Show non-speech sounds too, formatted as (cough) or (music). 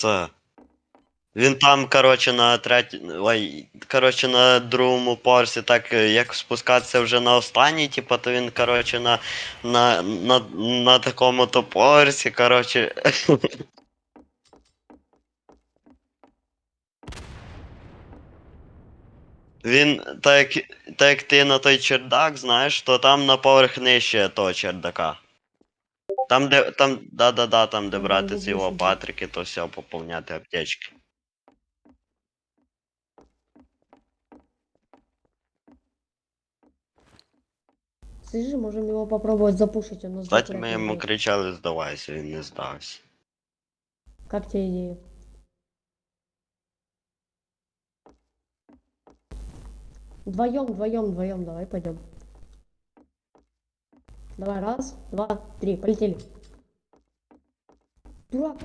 Це. Він там, коротше, на третій. Ой, коротше, на другому поверсі, так е, як спускатися вже на останній, типу, то він, коротше, на, на, на, на такому то поверсі, коротше. (laughs) Він, так як, так ти на той чердак, знаєш, то там на поверх нижче того чердака. Там, де, там, да-да-да, там, де брати ці лопатрики, то все, поповняти аптечки. Слышишь, можем его попробовать запушить, он нас Кстати, будет. кричали, здавайся, він не здався. Как тебе идея? Вдвоем, вдвоем, вдвоем, давай пойдем. Давай, раз, два, три, полетели. Дурак.